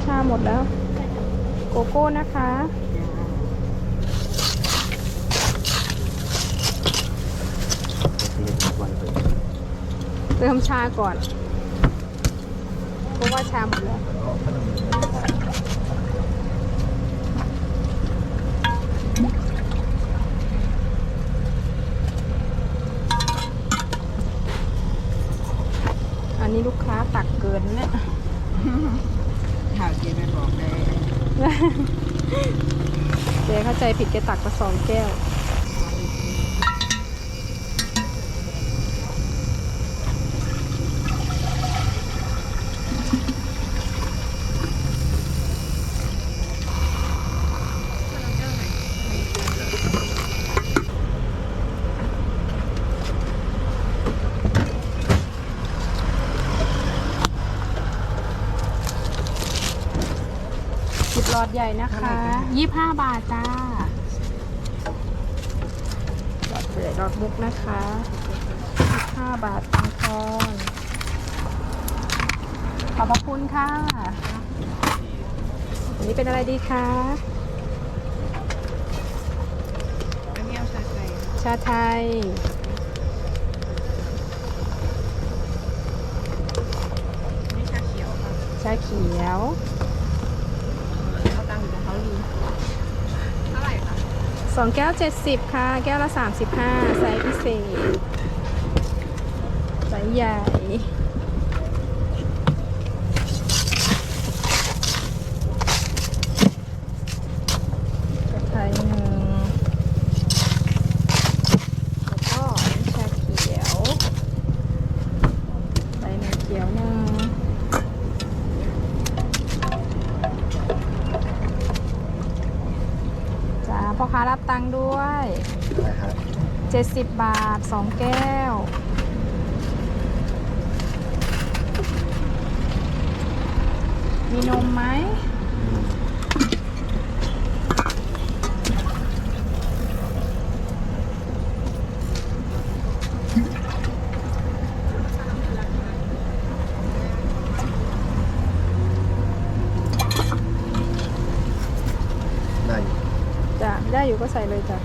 ชาหมดแล้ว โกโก้นะคะ เติมชาก่อน เพราะว่าชาหมดแล้วอันนี้ลูกค้าตักเกินเนี่ย ข่าวเจนบอกเลย เจ๊เข้าใจผิดแกตักมาสองแก้ว สิบ หลอดใหญ่นะคะยี่ห้าบาทจ้าหลอดใหญ่หลอดมุกนะคะยี่ห้าบาททองทอนขอบพระคุณค่ะอันนี้เป็นอะไรดีคะอันนี้เอาชาไทยชาไทยนี่ชาเขียวค่ะชาเขียว เขาดีเท่าไหร่คะสองแก้วเจ็ดสิบค่ะ แก้วละสามสิบห้าไซส์พิเศษไซส์ใหญ่ กระไทยหนึ่งแล้วก็ชาเขียวใบหนึ่งเขียวหนึ่งจ้า พ่อค้ารับตังค์ด้วย70 บาท 2 แก้ว มีนมไหม ได้อยู่ จ้ะ ได้อยู่ก็ใส่เลยจ้ะ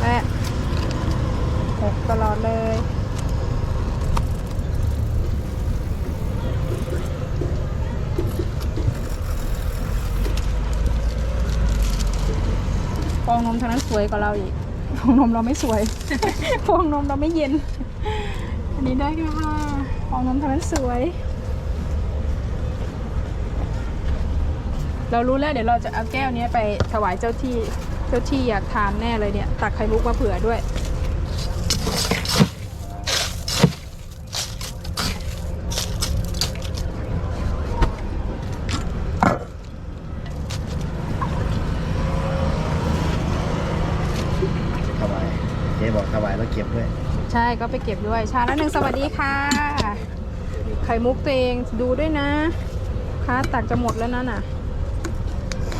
แปะหกตลอดเลยฟองนมทางนั้นสวยกว่าเราอีกฟองนมเราไม่สวยฟองนมเราไม่เย็น อันนี้ได้ค่ะฟองนมทางนั้นสวย เรารู้แล้วเดี๋ยวเราจะเอาแก้วเนี้ยไปถวายเจ้าที่เจ้าที่อยากทานแน่เลยเนี่ย ตักไข่มุกมาเผื่อด้วย ถวายเจ๊บอกถวายแล้วเก็บด้วย ใช่ก็ไปเก็บด้วยชาละหนึ่งสวัสดีค่ะ ไข่มุกตัวเองดูด้วยนะ ค้าตักจะหมดแล้วนั่นน่ะ